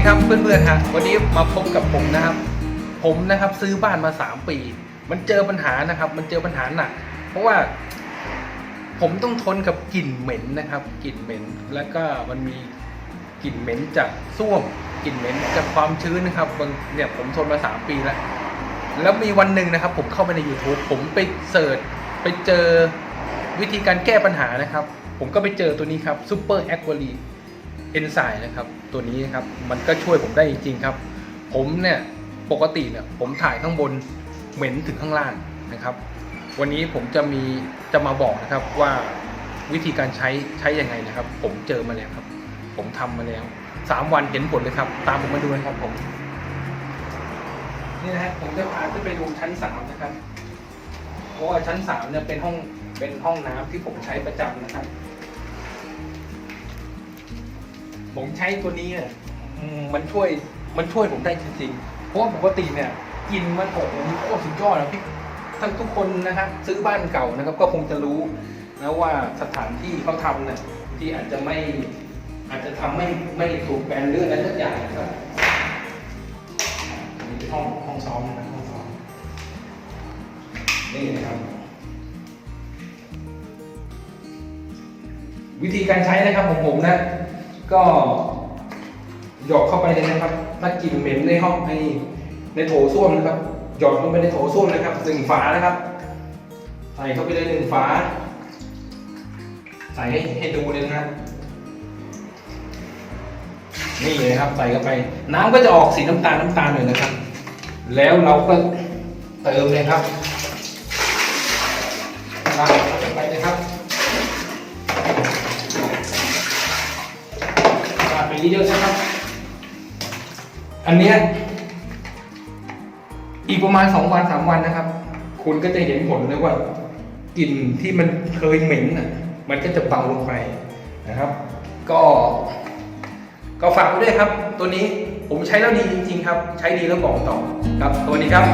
ดีครับเพื่อนๆฮะวันนี้มาพบกับผมนะครับ ผมนะครับซื้อบ้านมาสามปี มันเจอปัญหานะครับ มันเจอปัญหาหนัก เพราะว่า ผมต้องทนกับกลิ่นเหม็นนะครับกลิ่นเหม็นแล้วก็มันมีกลิ่นเหม็นจากส้วมกลิ่นเหม็นจากความชื้นนะครับเนี่ยผมทนมาสามปีแล้วแล้วมีวันหนึ่งนะครับ ผมเข้าไปใน YouTube ผมไปเสิร์ชไปเจอวิธีการแก้ปัญหานะครับ ผมก็ไปเจอตัวนี้ครับ Super a q u a r i เอนไซม์นะครับ ตัวนี้ครับ มันก็ช่วยผมได้จริงๆครับ ผมเนี่ยปกติเนี่ยผมถ่ายข้างบนเหม็นถึงข้างล่างนะครับ วันนี้ผมจะมีจะมาบอกนะครับว่าวิธีการใช้ใช้ยังไงนะครับ ผมเจอมาแล้วครับ ผมทำมาแล้วสามวันเห็นผลเลยครับ ตามผมมาดูนะครับผมนี่นะฮะผมจะพาขึ้นไปดูชั้นสามนะครับ เพราะว่าชั้นสามเนี่ยเป็นห้องเป็นห้องน้ำที่ผมใช้ประจำนะครับ ผมใช้ตัวนี้เนี่ยมันช่วยมันช่วยผมได้จริงๆเพราะปกติเนี่ยกินมันโอ้โหโคตรสุดยอดนะพี่ทั้งทุกคนนะครับซื้อบ้านเก่านะครับ ก็คงจะรู้นะว่าสถานที่เขาทำเนี่ยที่อาจจะไม่อาจจะทำไม่ไม่ถูกแบรนเรื่องอะไรสักอย่างนะครับนนี้เป็นห้องห้องซ้อมนะครับห้องซ้อมนี่นะครับ วิธีการใช้นะครับของผมนะ ก็หยอกเข้าไปเลยนะครับถ้ากลิ่นเหม็นในห้องในในโถส้วมนะครับ หยอดลงไปในโถส้วมนะครับหนึ่งฝานะครับ ใส่เข้าไปเลยหนึ่งฝา ใส่ให้ให้ดูเลยนะนี่เลยครับ ใส่เข้าไป น้ำก็จะออกสีน้ำตาลน้ำตาลหน่อยนะครับ แล้วเราก็เติมเลยครับาดไปเยอะๆนะครับ อันเนี้ยอีกประมาณสองวันสามวันนะครับ คุณก็จะเห็นผลเลยว่ากลิ่นที่มันเคยเหม็นอะ มันก็จะเบาลงไปนะครับ ก็ ก็ฝากไว้ด้วยครับ ตัวนี้ผมใช้แล้วดีจริง ๆ ครับ ใช้ดีแล้วบอกต่อครับสวัสดีครับ